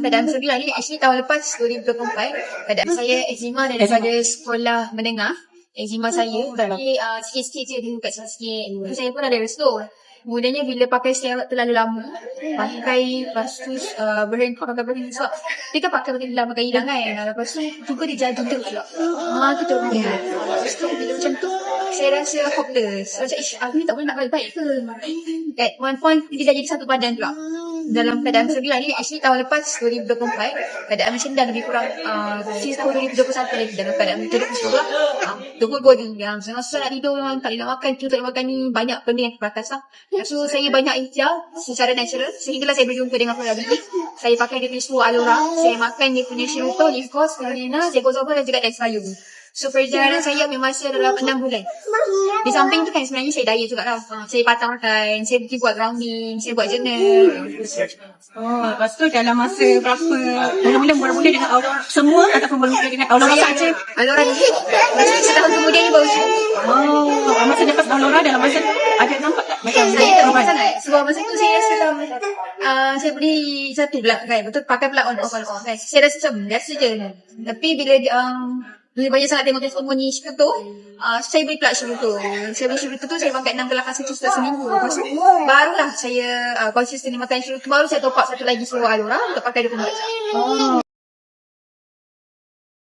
keadaan sembilan ni actually tahun lepas 2024 keadaan saya eczema daripada sekolah menengah eczema saya. Tapi uh, sikit-sikit je dia kat sikit so, saya pun ada restore Kemudiannya bila pakai steroid terlalu lama Pakai Lepas tu uh, berhenti Pakai berhenti. Sebab Dia kan pakai berhenti lama Kan hilang kan. Lepas tu Juga dia jadi tu pula. Haa tu tu Lepas tu bila macam tu Saya rasa hopeless. Macam ish Aku ni tak boleh nak baik-baik ke? At one point Dia dah jadi satu badan pula dalam keadaan sembilan ni actually tahun lepas 2024 keadaan macam dah lebih kurang uh, since tahun 2021 lagi dalam keadaan macam tu sekolah the whole body yang sangat susah nak tidur memang tak boleh makan tidur tak boleh makan ni banyak benda yang terbatas lah. So saya banyak ikhtiar secara natural sehinggalah saya berjumpa dengan Pulau Bibi saya pakai dia punya suhu Alora saya makan dia punya Shiruto, Lifcos, Spirulina, Zegozobal dan juga Dexlayu So perjalanan saya memang masa dalam 6 bulan. Di samping tu kan sebenarnya saya diet juga lah Saya patah makan, saya pergi buat grounding, saya buat journal. Oh, lepas tu dalam masa berapa? Mula-mula mula-mula dengan Aurora semua ataupun mula-mula dengan Saya saja? Alora ni. Setahun kemudian ni baru Oh, masa lepas Aurora dalam masa ada nampak tak? Macam Saya tak nampak sangat Sebab masa tu saya rasa macam uh, Saya beli satu belak kan. Betul pakai belak on off on off kan. Saya rasa macam biasa je. Tapi bila um, bila banyak sangat tengok testimoni Shibuto uh, Saya beli pelak Shibuto Saya beli Shibuto tu Saya makan 6 gelak satu setelah seminggu. Lepas tu Barulah saya uh, Consistently makan Shibuto Baru saya top up satu lagi Seluruh Alora Untuk pakai 24 jam Oh.